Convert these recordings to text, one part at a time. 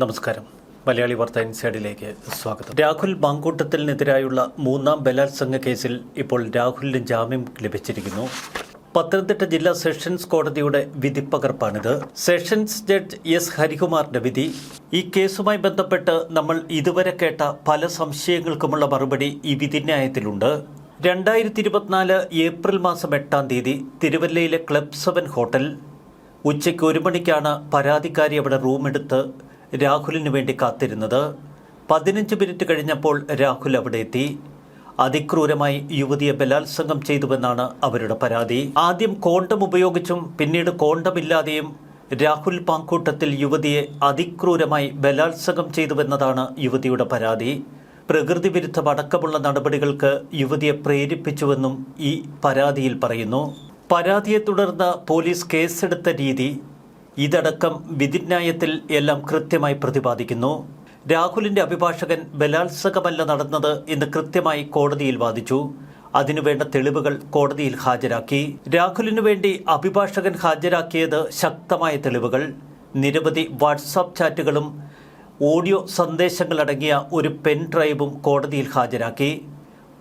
നമസ്കാരം. മലയാളി വാർത്ത ഇൻസൈഡിലേക്ക് സ്വാഗതം. രാഹുൽ മാങ്കൂട്ടത്തിനെതിരായുള്ള മൂന്നാം ബലാത്സംഗ കേസിൽ ഇപ്പോൾ രാഹുലിന് ജാമ്യം ലഭിച്ചിരിക്കുന്നു. പത്തനംതിട്ട ജില്ലാ സെഷൻസ് കോടതിയുടെ വിധി വിധിപ്പകർപ്പാണിത് സെഷൻസ് ജഡ്ജ് എസ് ഹരികുമാറിന്റെ വിധി. ഈ കേസുമായി ബന്ധപ്പെട്ട് നമ്മൾ ഇതുവരെ കേട്ട പല സംശയങ്ങൾക്കുമുള്ള മറുപടി ഈ വിധിന്യായത്തിലുണ്ട്. രണ്ടായിരത്തി ഇരുപത്തിനാല് ഏപ്രിൽ മാസം എട്ടാം തീയതി തിരുവല്ലയിലെ ക്ലബ് സെവൻ ഹോട്ടൽ. ഉച്ചയ്ക്ക് ഒരു മണിക്കാണ് പരാതിക്കാരി അവിടെ റൂമെടുത്ത് രാഹുലിന് വേണ്ടി കാത്തിരുന്നത് പതിനഞ്ച് മിനിറ്റ് കഴിഞ്ഞപ്പോൾ രാഹുൽ അവിടെ എത്തി. അതിക്രൂരമായി യുവതിയെ ബലാത്സംഗം ചെയ്തുവെന്നാണ് അവരുടെ പരാതി. ആദ്യം കോണ്ടം ഉപയോഗിച്ചും പിന്നീട് കോണ്ടമില്ലാതെയും രാഹുൽ പാങ്കൂട്ടത്തിൽ യുവതിയെ അതിക്രൂരമായി ബലാത്സംഗം ചെയ്തുവെന്നതാണ് യുവതിയുടെ പരാതി. പ്രകൃതി വിരുദ്ധമടക്കമുള്ള നടപടികൾക്ക് യുവതിയെ പ്രേരിപ്പിച്ചുവെന്നും ഈ പരാതിയിൽ പറയുന്നു. പരാതിയെ തുടർന്ന് പോലീസ് കേസെടുത്ത രീതി ഇതടക്കം വിധിന്യായത്തിൽ എല്ലാം കൃത്യമായി പ്രതിപാദിക്കുന്നു. രാഹുലിന്റെ അഭിഭാഷകൻ ബലാത്സംഗമല്ല നടന്നത് എന്ന് കൃത്യമായി കോടതിയിൽ വാദിച്ചു. അതിനുവേണ്ട തെളിവുകൾ കോടതിയിൽ ഹാജരാക്കി. രാഹുലിനു വേണ്ടി അഭിഭാഷകൻ ഹാജരാക്കിയത് ശക്തമായ തെളിവുകൾ. നിരവധി വാട്സാപ്പ് ചാറ്റുകളും ഓഡിയോ സന്ദേശങ്ങളടങ്ങിയ ഒരു പെൻ ഡ്രൈവും കോടതിയിൽ ഹാജരാക്കി.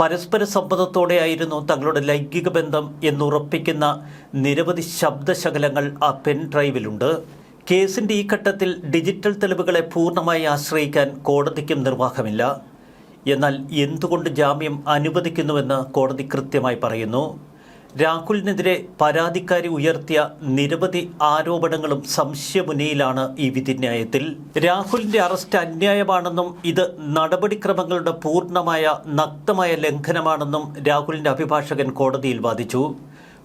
പരസ്പര സമ്മതത്തോടെയായിരുന്നു തങ്ങളുടെ ലൈംഗിക ബന്ധം എന്നുറപ്പിക്കുന്ന നിരവധി ശബ്ദശകലങ്ങൾ ആ പെൻ ഡ്രൈവിലുണ്ട് കേസിന്റെ ഈ ഘട്ടത്തിൽ ഡിജിറ്റൽ തെളിവുകളെ പൂർണമായി ആശ്രയിക്കാൻ കോടതിക്കും നിർവാഹമില്ല. എന്നാൽ എന്തുകൊണ്ട് ജാമ്യം അനുവദിക്കുന്നുവെന്ന് കോടതി കൃത്യമായി പറയുന്നു. രാഹുലിനെതിരെ പരാതിക്കാരി ഉയർത്തിയ നിരവധി ആരോപണങ്ങളും സംശയമുനയിലാണ് ഈ വിധിന്യായത്തിൽ. രാഹുലിന്റെ അറസ്റ്റ് അന്യായമാണെന്നും ഇത് നടപടിക്രമങ്ങളുടെ പൂർണമായ നഗ്നമായ ലംഘനമാണെന്നും രാഹുലിന്റെ അഭിഭാഷകൻ കോടതിയിൽ വാദിച്ചു.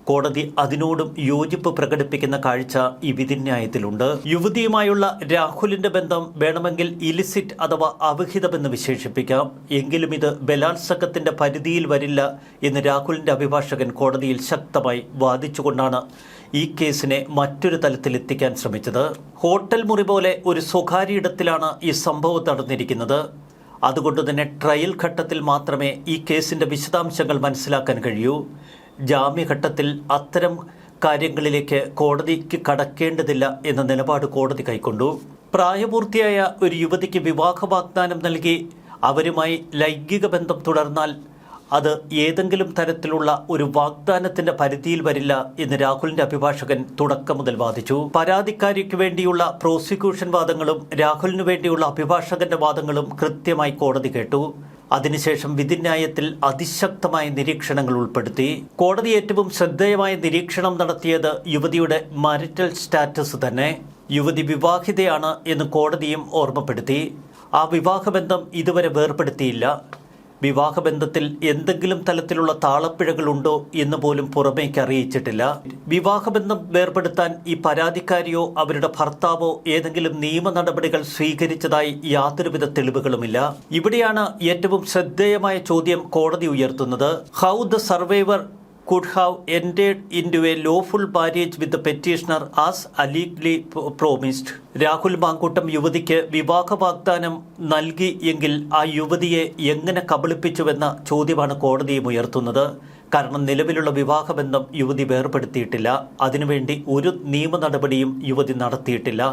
കോടതി അതിനോടും യോജിപ്പ് പ്രകടിപ്പിക്കുന്ന കാഴ്ച ഈ വിധിന്യായത്തിലുണ്ട്. യുവതിയുമായുള്ള രാഹുലിന്റെ ബന്ധം വേണമെങ്കിൽ ഇലിസിറ്റ് അഥവാ അവിഹിതമെന്ന് വിശേഷിപ്പിക്കാം. എങ്കിലും ഇത് ബലാത്സംഗത്തിന്റെ പരിധിയിൽ വരില്ല എന്ന് രാഹുലിന്റെ അഭിഭാഷകൻ കോടതിയിൽ ശക്തമായി വാദിച്ചുകൊണ്ടാണ് ഈ കേസിനെ മറ്റൊരു തലത്തിലെത്തിക്കാൻ ശ്രമിച്ചത്. ഹോട്ടൽ മുറി പോലെ ഒരു സ്വകാര്യ ഇടത്തിലാണ് ഈ സംഭവം നടന്നിരിക്കുന്നത്. അതുകൊണ്ട് തന്നെ ട്രയൽ ഘട്ടത്തിൽ മാത്രമേ ഈ കേസിന്റെ വിശദാംശങ്ങൾ മനസ്സിലാക്കാൻ കഴിയൂ. ജാമ്യഘട്ടത്തിൽ അത്തരം കാര്യങ്ങളിലേക്ക് കോടതിക്ക് കടക്കേണ്ടതില്ല എന്ന നിലപാട് കോടതി കൈക്കൊണ്ടു. പ്രായപൂർത്തിയായ ഒരു യുവതിക്ക് വിവാഹ വാഗ്ദാനം നൽകി അവരുമായി ലൈംഗിക ബന്ധം തുടർന്നാൽ അത് ഏതെങ്കിലും തരത്തിലുള്ള ഒരു വാഗ്ദാനത്തിന്റെ പരിധിയിൽ വരില്ല എന്ന് രാഹുലിന്റെ അഭിഭാഷകൻ തുടക്കം മുതൽ വാദിച്ചു. പരാതിക്കാരിക്ക് വേണ്ടിയുള്ള പ്രോസിക്യൂഷൻ വാദങ്ങളും രാഹുലിനു വേണ്ടിയുള്ള അഭിഭാഷകന്റെ വാദങ്ങളും കൃത്യമായി കോടതി കേട്ടു. അതിനുശേഷം വിധിന്യായത്തിൽ അതിശക്തമായ നിരീക്ഷണങ്ങൾ ഉൾപ്പെടുത്തി കോടതി ഏറ്റവും ശ്രദ്ധേയമായ നിരീക്ഷണം നടത്തിയത് യുവതിയുടെ മാരിറ്റൽ സ്റ്റാറ്റസ് തന്നെ യുവതി വിവാഹിതയാണ് എന്ന് കോടതിയും ഓർമ്മപ്പെടുത്തി. ആ വിവാഹബന്ധം ഇതുവരെ വേർപ്പെടുത്തിയില്ല. വിവാഹബന്ധത്തിൽ എന്തെങ്കിലും തലത്തിലുള്ള താളപ്പിഴകളുണ്ടോ എന്ന് പോലും പുറമേക്ക് അറിയിച്ചിട്ടില്ല. വിവാഹബന്ധം വേർപെടുത്താൻ ഈ പരാതിക്കാരിയോ അവരുടെ ഭർത്താവോ ഏതെങ്കിലും നിയമ നടപടികൾ സ്വീകരിച്ചതായി യാതൊരുവിധ തെളിവുകളുമില്ല. ഇവിടെയാണ് ഏറ്റവും ശ്രദ്ധേയമായ ചോദ്യം കോടതി ഉയർത്തുന്നത്. How the survivor could have entered into a lawful marriage with the petitioner as allegedly promised. Rahul Mankoottam യുവതിക്ക് വിവാഹ വാഗ്ദാനം നൽകി എങ്കിൽ ആ യുവതിയെ എങ്ങനെ കബളിപ്പിച്ചുവെന്ന ചോദ്യമാണ് കോടതിയും ഉയർത്തുന്നത്. കാരണം നിലവിലുള്ള വിവാഹബന്ധം യുവതി വേർപെടുത്തിയിട്ടില്ല. അതിനുവേണ്ടി ഒരു നിയമ നടപടിയും യുവതി നടത്തിയിട്ടില്ല.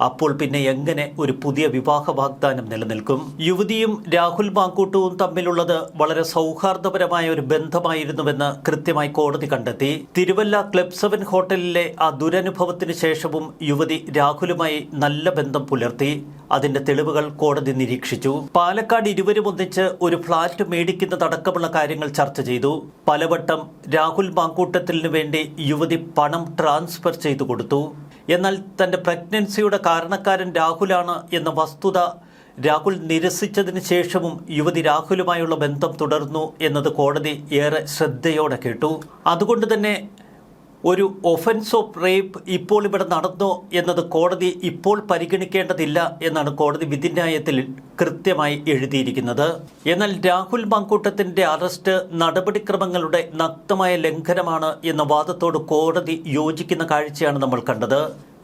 അപ്പോൾ പിന്നെ എങ്ങനെ ഒരു പുതിയ വിവാഹ വാഗ്ദാനം നിലനിൽക്കും? യുവതിയും രാഹുൽ മാങ്കൂട്ടവും തമ്മിലുള്ളത് വളരെ സൗഹാർദ്ദപരമായ ഒരു ബന്ധമായിരുന്നുവെന്ന് കൃത്യമായി കോടതി കണ്ടെത്തി. തിരുവല്ല ക്ലബ് സെവൻ ഹോട്ടലിലെ ആ ദുരനുഭവത്തിന് ശേഷവും യുവതി രാഹുലുമായി നല്ല ബന്ധം പുലർത്തി. അതിന്റെ തെളിവുകൾ കോടതി നിരീക്ഷിച്ചു. പാലക്കാട് ഇരുവരും ഒന്നിച്ച് ഒരു ഫ്ളാറ്റ് മേടിക്കുന്നതടക്കമുള്ള കാര്യങ്ങൾ ചർച്ച ചെയ്തു. പലവട്ടം രാഹുൽ മാങ്കൂട്ടത്തിനു വേണ്ടി യുവതി പണം ട്രാൻസ്ഫർ ചെയ്തു കൊടുത്തു. എന്നാൽ തന്റെ പ്രഗ്നൻസിയുടെ കാരണക്കാരൻ രാഹുലാണ് എന്ന വസ്തുത രാഹുൽ നിരസിച്ചതിന് ശേഷവും യുവതി രാഹുലുമായുള്ള ബന്ധം തുടർന്നു എന്നത് കോടതി ഏറെ ശ്രദ്ധയോടെ കേട്ടു. അതുകൊണ്ട് തന്നെ ഒരു ഒഫൻസ് ഓഫ് റേപ്പ് ഇപ്പോൾ ഇവിടെ നടന്നോ എന്നത് കോടതി ഇപ്പോൾ പരിഗണിക്കേണ്ടതില്ല എന്നാണ് കോടതി വിധിന്യായത്തിൽ കൃത്യമായി എഴുതിയിരിക്കുന്നത്. എന്നാൽ രാഹുൽ മാങ്കൂട്ടത്തിന്റെ അറസ്റ്റ് നടപടിക്രമങ്ങളുടെ നഗ്നമായ ലംഘനമാണ് എന്ന വാദത്തോട് കോടതി യോജിക്കുന്ന കാഴ്ചയാണ് നമ്മൾ കണ്ടത്.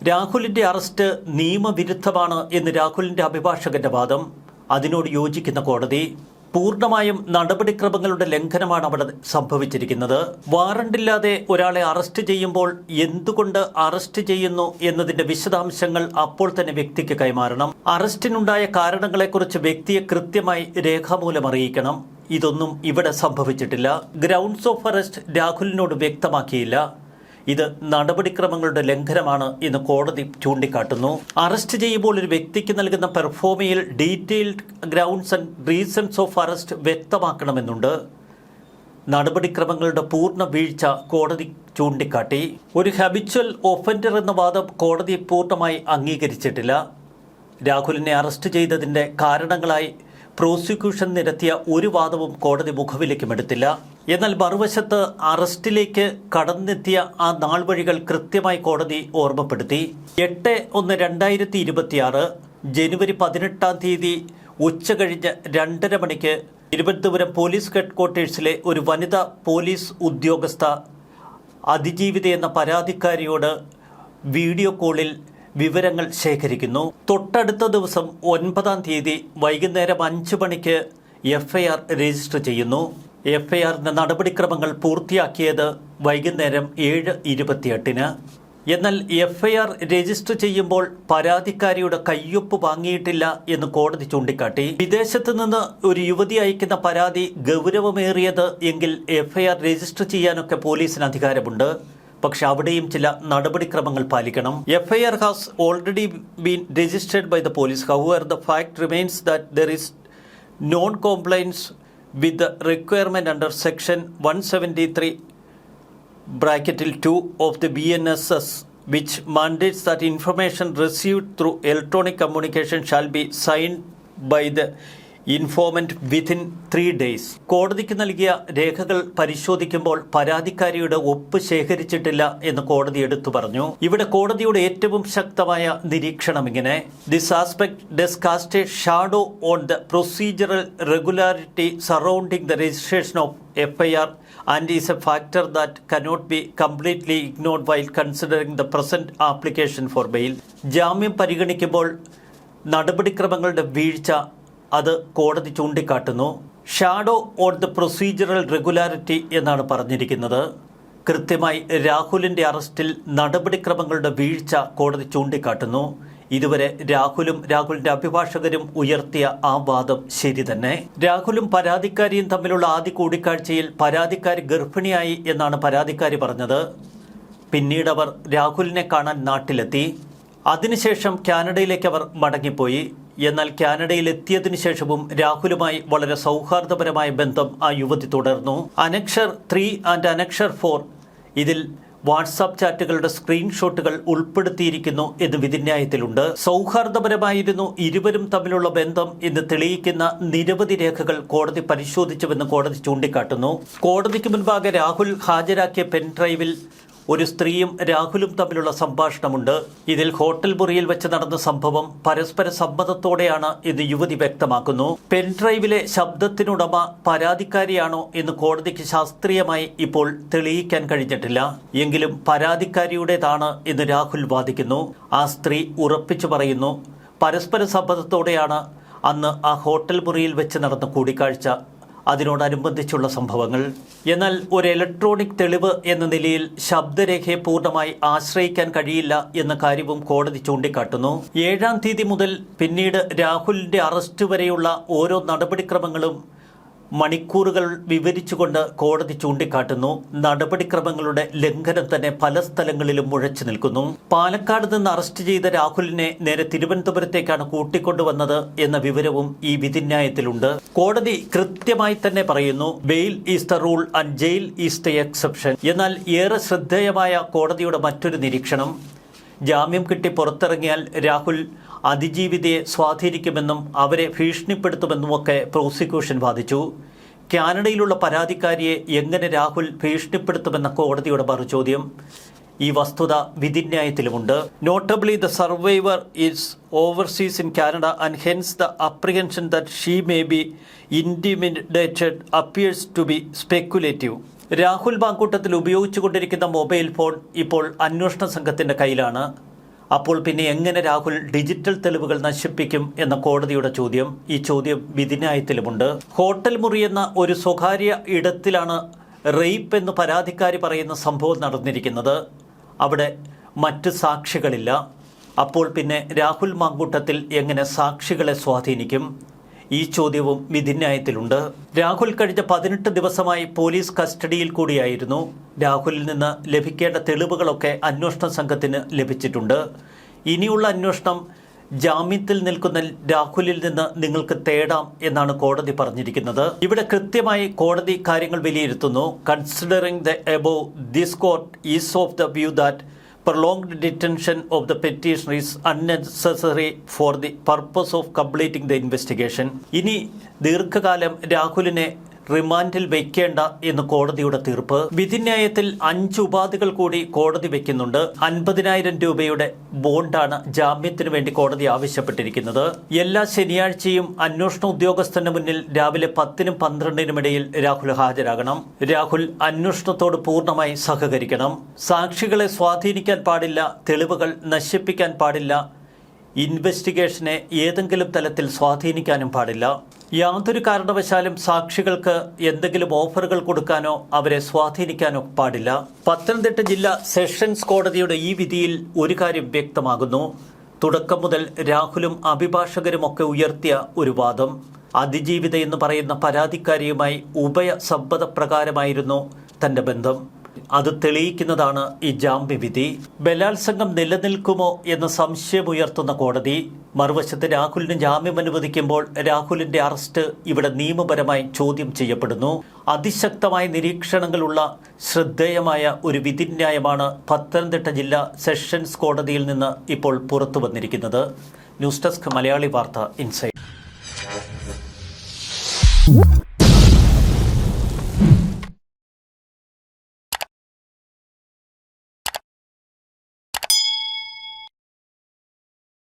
രാഹുലിന്റെ അറസ്റ്റ് നിയമവിരുദ്ധമാണ് എന്ന് രാഹുലിന്റെ അഭിഭാഷകന്റെ വാദം. അതിനോട് യോജിക്കുന്ന കോടതി. പൂർണമായും നടപടിക്രമങ്ങളുടെ ലംഘനമാണ് അവിടെ സംഭവിച്ചിരിക്കുന്നത്. വാറണ്ടില്ലാതെ ഒരാളെ അറസ്റ്റ് ചെയ്യുമ്പോൾ എന്തുകൊണ്ട് അറസ്റ്റ് ചെയ്യുന്നു എന്നതിന്റെ വിശദാംശങ്ങൾ അപ്പോൾ തന്നെ വ്യക്തിക്ക് കൈമാറണം. അറസ്റ്റിനുണ്ടായ കാരണങ്ങളെക്കുറിച്ച് വ്യക്തിയെ കൃത്യമായി രേഖാമൂലം അറിയിക്കണം. ഇതൊന്നും ഇവിടെ സംഭവിച്ചിട്ടില്ല. ഗ്രൗണ്ട്സ് ഓഫ് അറസ്റ്റ് രാഹുലിനോട് വ്യക്തമാക്കിയില്ല. ഇത് നടപടിക്രമങ്ങളുടെ ലംഘനമാണ് എന്ന് കോടതി ചൂണ്ടിക്കാട്ടുന്നു. അറസ്റ്റ് ചെയ്യുമ്പോൾ ഒരു വ്യക്തിക്ക് നൽകുന്ന പെർഫോമിയിൽ detailed grounds and reasons of arrest വ്യക്തമാക്കണമെന്നുണ്ട്. നടപടിക്രമങ്ങളുടെ പൂർണ വീഴ്ച കോടതി ചൂണ്ടിക്കാട്ടി. ഒരു ഹബിച്വൽ ഒഫൻഡർ എന്ന വാദം കോടതി പൂർണമായി അംഗീകരിച്ചിട്ടില്ല. രാഹുലിനെ അറസ്റ്റ് ചെയ്തതിന്റെ കാരണങ്ങളായി പ്രോസിക്യൂഷൻ നിരത്തിയ ഒരു വാദവും കോടതി മുഖവിലേക്കും എടുത്തില്ല. എന്നാൽ മറുവശത്ത് അറസ്റ്റിലേക്ക് കടന്നെത്തിയ ആ നാൾ വഴികൾ കൃത്യമായി കോടതി ഓർമ്മപ്പെടുത്തി. എട്ട് ഒന്ന് രണ്ടായിരത്തി ഇരുപത്തിയാറ് ജനുവരി പതിനെട്ടാം തീയതി ഉച്ച കഴിഞ്ഞ് രണ്ടര മണിക്ക് തിരുവനന്തപുരം പോലീസ് ഹെഡ്ക്വാർട്ടേഴ്സിലെ ഒരു വനിതാ പോലീസ് ഉദ്യോഗസ്ഥ അതിജീവിത എന്ന പരാതിക്കാരിയോട് വീഡിയോ കോളിൽ വിവരങ്ങൾ ശേഖരിക്കുന്നു. തൊട്ടടുത്ത ദിവസം ഒൻപതാം തീയതി വൈകുന്നേരം അഞ്ച് മണിക്ക് എഫ്ഐആർ രജിസ്റ്റർ ചെയ്യുന്നു. എഫ്ഐആറിന്റെ നടപടിക്രമങ്ങൾ പൂർത്തിയാക്കിയത് വൈകുന്നേരം ഏഴ് ഇരുപത്തിയെട്ടിന്. എന്നാൽ എഫ്ഐആർ രജിസ്റ്റർ ചെയ്യുമ്പോൾ പരാതിക്കാരിയുടെ കയ്യൊപ്പ് വാങ്ങിയിട്ടില്ല എന്ന് കോടതി ചൂണ്ടിക്കാട്ടി. വിദേശത്ത് നിന്ന് ഒരു യുവതി അയക്കുന്ന പരാതി ഗൗരവമേറിയത് എങ്കിൽ രജിസ്റ്റർ ചെയ്യാനൊക്കെ പോലീസിന് അധികാരമുണ്ട്. പക്ഷെ അവിടെയും ചില നടപടിക്രമങ്ങൾ പാലിക്കണം. F I R has already been registered by the police however the fact remains that there is non compliance with the requirement under section one seventy three ബ്രാക്കറ്റിൽ two of the B N S S which mandates that information received through electronic communication shall be signed by the informant within three days. കോടതിക്ക് നൽകിയ രേഖകൾ പരിശോധിക്കുമ്പോൾ പരാതിക്കാരിയുടെ ഒപ്പ് ശേഖരിച്ചിട്ടില്ല എന്ന് കോടതി എടുത്തു പറഞ്ഞു. ഇവിടെ കോടതിയുടെ ഏറ്റവും ശക്തമായ നിരീക്ഷണം ഇങ്ങനെ. This aspect does cast shadow on the procedural regularity surrounding the registration of F I R and is a factor that cannot be completely ignored while considering the present application for bail ജാമ്യം പരിഗണിക്കുമ്പോൾ നടപടിക്രമങ്ങളുടെ വീഴ്ച അത് കോടതി ചൂണ്ടിക്കാട്ടുന്നു. Shadow on the procedural regularity എന്നാണ് പറഞ്ഞിരിക്കുന്നത്. കൃത്യമായി രാഹുലിന്റെ അറസ്റ്റിൽ നടപടിക്രമങ്ങളുടെ വീഴ്ച കോടതി ചൂണ്ടിക്കാട്ടുന്നു. ഇതുവരെ രാഹുലും രാഹുലിന്റെ അഭിഭാഷകരും ഉയർത്തിയ ആ വാദം ശരി തന്നെ. രാഹുലും പരാതിക്കാരിയും തമ്മിലുള്ള ആദ്യ കൂടിക്കാഴ്ചയിൽ പരാതിക്കാരി ഗർഭിണിയായി എന്നാണ് പരാതിക്കാരി പറഞ്ഞത്. പിന്നീട് അവർ രാഹുലിനെ കാണാൻ നാട്ടിലെത്തി. അതിനുശേഷം കാനഡയിലേക്ക് അവർ മടങ്ങിപ്പോയി. എന്നാൽ കാനഡയിൽ എത്തിയതിനു ശേഷവും രാഹുലുമായി വളരെ സൗഹാർദ്ദപരമായ ബന്ധം ആ യുവതി തുടർന്നു. Annexure three and annexure four ഇതിൽ വാട്സാപ്പ് ചാറ്റുകളുടെ സ്ക്രീൻഷോട്ടുകൾ ഉൾപ്പെടുത്തിയിരിക്കുന്നു എന്ന് വിധിന്യായത്തിലുണ്ട്. സൗഹാർദ്ദപരമായിരുന്നു ഇരുവരും തമ്മിലുള്ള ബന്ധം എന്ന് തെളിയിക്കുന്ന നിരവധി രേഖകൾ കോടതി പരിശോധിച്ചുവെന്ന് കോടതി ചൂണ്ടിക്കാട്ടുന്നു. കോടതിക്ക് മുൻപാകെ രാഹുൽ ഹാജരാക്കിയ പെൻഡ്രൈവിൽ ഒരു സ്ത്രീയും രാഹുലും തമ്മിലുള്ള സംഭാഷണമുണ്ട്. ഇതിൽ ഹോട്ടൽ മുറിയിൽ വെച്ച് നടന്ന സംഭവം പരസ്പര സമ്മതത്തോടെയാണ് എന്ന് യുവതി വ്യക്തമാക്കുന്നു. പെൻഡ്രൈവിലെ ശബ്ദത്തിനുടമ പരാതിക്കാരിയാണോ എന്ന് കോടതിക്ക് ശാസ്ത്രീയമായി ഇപ്പോൾ തെളിയിക്കാൻ കഴിഞ്ഞിട്ടില്ല. എങ്കിലും പരാതിക്കാരിയുടേതാണ് എന്ന് രാഹുൽ വാദിക്കുന്നു. ആ സ്ത്രീ ഉറപ്പിച്ചു പറയുന്നു പരസ്പര സമ്മതത്തോടെയാണ് അന്ന് ആ ഹോട്ടൽ മുറിയിൽ വെച്ച് നടന്ന കൂടിക്കാഴ്ച. അതിനോടനുബന്ധിച്ചുള്ള സംഭവങ്ങൾ. എന്നാൽ ഒരു ഇലക്ട്രോണിക് തെളിവ് എന്ന നിലയിൽ ശബ്ദരേഖയെ പൂർണമായി ആശ്രയിക്കാൻ കഴിയില്ല എന്ന കാര്യവും കോടതി ചൂണ്ടിക്കാട്ടുന്നു. ഏഴാം തീയതി മുതൽ പിന്നീട് രാഹുലിന്റെ അറസ്റ്റ് വരെയുള്ള ഓരോ നടപടിക്രമങ്ങളും മണിക്കൂറുകൾ വിവരിച്ചുകൊണ്ട് കോടതി ചൂണ്ടിക്കാട്ടുന്നു. നടപടിക്രമങ്ങളുടെ ലംഘനം തന്നെ പല സ്ഥലങ്ങളിലും മുഴച്ചു നിൽക്കുന്നു. പാലക്കാട് നിന്ന് അറസ്റ്റ് ചെയ്ത രാഹുലിനെ നേരെ തിരുവനന്തപുരത്തേക്കാണ് കൂട്ടിക്കൊണ്ടുവന്നത് എന്ന വിവരവും ഈ വിധിന്യായത്തിലുണ്ട്. കോടതി കൃത്യമായി തന്നെ പറയുന്നു bail is the rule and jail is the exception എന്നാൽ ഏറെ ശ്രദ്ധേയമായ കോടതിയുടെ മറ്റൊരു നിരീക്ഷണം. ജാമ്യം കിട്ടി പുറത്തിറങ്ങിയാൽ രാഹുൽ അതിജീവിതയെ സ്വാധീനിക്കുമെന്നും അവരെ ഭീഷണിപ്പെടുത്തുമെന്നുമൊക്കെ പ്രോസിക്യൂഷൻ വാദിച്ചു. കാനഡയിലുള്ള പരാതിക്കാരിയെ എങ്ങനെ രാഹുൽ ഭീഷണിപ്പെടുത്തുമെന്ന കോടതിയുടെ മറുചോദ്യം. ഈ വസ്തുത വിധിന്യായത്തിലുമുണ്ട്. Notably the survivor is overseas in Canada and hence the apprehension that she may be intimidated appears to be speculative Rahul ബാങ്കൂട്ടത്തിൽ ഉപയോഗിച്ചുകൊണ്ടിരിക്കുന്ന മൊബൈൽ ഫോൺ ഇപ്പോൾ അന്വേഷണ സംഘത്തിന്റെ കയ്യിലാണ്. അപ്പോൾ പിന്നെ എങ്ങനെ രാഹുൽ ഡിജിറ്റൽ തെളിവുകൾ നശിപ്പിക്കും എന്ന കോടതിയുടെ ചോദ്യം? ഈ ചോദ്യം വിധിന്യായത്തിലുമുണ്ട്. ഹോട്ടൽ മുറി എന്ന ഒരു സ്വകാര്യ ഇടത്തിലാണ് റെയ്പ്പ് എന്ന് പരാതിക്കാരി പറയുന്ന സംഭവം നടന്നിരിക്കുന്നത്. അവിടെ മറ്റ് സാക്ഷികളില്ല. അപ്പോൾ പിന്നെ രാഹുൽ മാങ്കൂട്ടത്തിൽ എങ്ങനെ സാക്ഷികളെ സ്വാധീനിക്കും? ഈ ചോദ്യവും വിധിന്യായത്തിലുണ്ട്. രാഹുൽ കഴിഞ്ഞ പതിനെട്ട് ദിവസമായി പോലീസ് കസ്റ്റഡിയിൽ കൂടിയായിരുന്നു. രാഹുലിൽ നിന്ന് ലഭിക്കേണ്ട തെളിവുകളൊക്കെ അന്വേഷണ സംഘത്തിന് ലഭിച്ചിട്ടുണ്ട്. ഇനിയുള്ള അന്വേഷണം ജാമ്യത്തിൽ നിൽക്കുന്ന രാഹുലിൽ നിന്ന് നിങ്ങൾക്ക് തേടാം എന്നാണ് കോടതി പറഞ്ഞിരിക്കുന്നത്. ഇവിടെ കൃത്യമായി കോടതി കാര്യങ്ങൾ വിലയിരുത്തുന്നു. Considering the above this court is of the view that prolonged detention of the petitioner is unnecessary for the purpose of completing the investigation. ഇനി ദീർഘകാലം രാഹുലിനെ റിമാൻഡിൽ വെക്കേണ്ട എന്ന് കോടതിയുടെ തീർപ്പ്. വിധിന്യായത്തിൽ അഞ്ച് ഉപാധികൾ കൂടി കോടതി വെക്കുന്നുണ്ട്. അൻപതിനായിരം രൂപയുടെ ബോണ്ടാണ് ജാമ്യത്തിനു വേണ്ടി കോടതി ആവശ്യപ്പെട്ടിരിക്കുന്നത്. എല്ലാ ശനിയാഴ്ചയും അന്വേഷണ ഉദ്യോഗസ്ഥന്റെ മുന്നിൽ രാവിലെ പത്തിനും പന്ത്രണ്ടിനും ഇടയിൽ രാഹുൽ ഹാജരാകണം. രാഹുൽ അന്വേഷണത്തോട് പൂർണമായി സഹകരിക്കണം. സാക്ഷികളെ സ്വാധീനിക്കാൻ പാടില്ല തെളിവുകൾ നശിപ്പിക്കാൻ പാടില്ല ഇൻവെസ്റ്റിഗേഷനെ ഏതെങ്കിലും തലത്തിൽ സ്വാധീനിക്കാനും പാടില്ല. യാതൊരു കാരണവശാലും സാക്ഷികൾക്ക് എന്തെങ്കിലും ഓഫറുകൾ കൊടുക്കാനോ അവരെ സ്വാധീനിക്കാനോ പാടില്ല. പത്തനംതിട്ട ജില്ലാ സെഷൻസ് കോടതിയുടെ ഈ വിധിയിൽ ഒരു കാര്യം വ്യക്തമാകുന്നു. തുടക്കം മുതൽ രാഹുലും അഭിഭാഷകരുമൊക്കെ ഉയർത്തിയ ഒരു വാദം. അതിജീവിത എന്ന് പറയുന്ന പരാതിക്കാരിയുമായി ഉഭയ സമ്മതപ്രകാരമായിരുന്നു തന്റെ ബന്ധം. അത് തെളിയിക്കുന്നതാണ് ഈ ജാമ്യവിധി ബലാത്സംഗം നിലനിൽക്കുമോ എന്ന സംശയമുയർത്തുന്ന കോടതി മറുവശത്ത് രാഹുലിന് ജാമ്യം അനുവദിക്കുമ്പോൾ രാഹുലിന്റെ അറസ്റ്റ് ഇവിടെ നിയമപരമായി ചോദ്യം ചെയ്യപ്പെടുന്നു. അതിശക്തമായ നിരീക്ഷണങ്ങളുള്ള ശ്രദ്ധേയമായ ഒരു വിധിന്യായമാണ് പത്തനംതിട്ട ജില്ലാ സെഷൻസ് കോടതിയിൽ നിന്ന് ഇപ്പോൾ പുറത്തു വന്നിരിക്കുന്നത്. ന്യൂസ് ഡെസ്ക് മലയാളി വാർത്ത ഇൻസൈഡ്